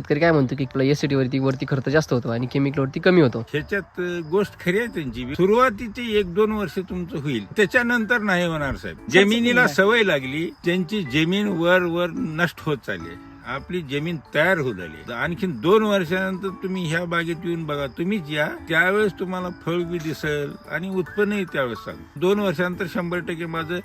शेतकरी काय म्हणतो की एस वरती वरती खर्च जास्त होतो आणि केमिकल वरती कमी होतो? ह्याच्यात गोष्ट खरी आहे त्यांची. सुरुवातीचे एक दोन वर्ष तुमचं होईल. त्याच्यानंतर नाही होणार साहेब. जमिनीला सवय लागली त्यांची जमीन वर वर नष्ट होत चालली आपली जमीन तयार होत आली आणखीन दोन वर्षानंतर तुम्ही ह्या बागेत येऊन बघा तुम्हीच या त्यावेळेस तुम्हाला फळ बी दिसेल आणि उत्पन्नही त्यावेळेस सांग. दोन वर्षानंतर शंभर टक्के माझं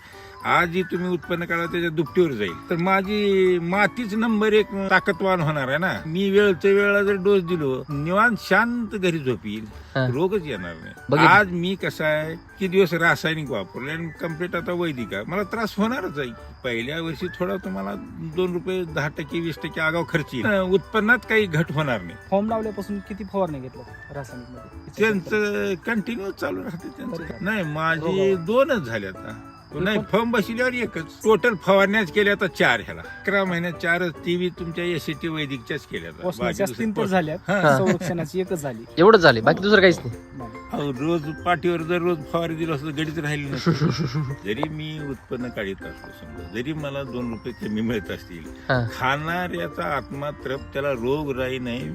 आज जी तुम्ही उत्पन्न काढा त्याच्या दुपटीवर जाईल. तर माझी मातीच नंबर एक ताकदवान होणार आहे ना. मी वेळच्या वेळेला जर डोस दिलो निवांत शांत घरी झोपील. रोगच येणार नाही. आज मी कसं आहे किती दिवस रासायनिक वापरले आणि कंप्लीट आता वैदिक आहे. मला त्रास होणारच आहे. पहिल्या वर्षी थोडा तुम्हाला दोन रुपये दहा टक्के वीस टक्के आगाव खर्च येईल. अं, उत्पन्नात काही घट होणार नाही फॉर्म लावल्यापासून किती फवारणी घेतलं रासायनिकमध्ये त्यांचं कंटिन्यू चालू राहते त्यांचं? नाही माझी रोगावर. दोनच झाले आता नाही फॉर्म बसल्यावर एकच टोटल फवारण्याच केल्या आता चार ह्याला अकरा महिन्यात चारच ती बी तुमच्या एस टी वैदिकच्याच केल्या आता. तीन तर झाल्या हा. संरक्षणाची एकच झाली एवढंच झाले बाकी दुसरं काहीच नाही नाही. अहो, रोज पाठीवर जर रोज फवारी दिलं असतं गडीच राहिली नसतं. जरी मी उत्पन्न काढीत असतो समजा जरी मला दोन रुपये कमी मिळत असतील. खाणाऱ्याचा आत्मा त्रप त्याला रोग राही नाही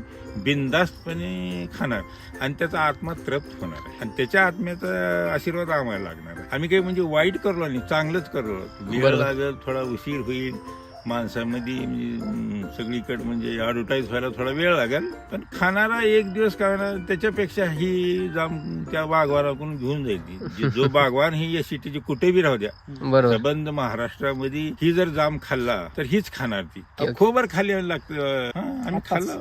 बिंदास्तपणे खाणार. आणि त्याचा आत्मा तृप्त होणार आणि त्याच्या आत्म्याचा आशीर्वाद आम्हाला लागणार आम्ही काही म्हणजे वाईट करलो नाही चांगलंच करलो. वेळ. लागेल थोडा उशीर होईल. माणसामध्ये म्हणजे, सगळीकडे म्हणजे ऍडव्हर्टाईज व्हायला थोडा वेळ लागेल पण खाणारा एक दिवस खाणार त्याच्यापेक्षा ही जाम त्या बागवानाकडून घेऊन जाईल. जी- बागवान ही या सिटीची कुठे बी राहू द्या संबंध महाराष्ट्रामध्ये ही जर जाम खाल्ला तर हीच खाणार ती. खोबर खाली लागतं आताच. खाल्ला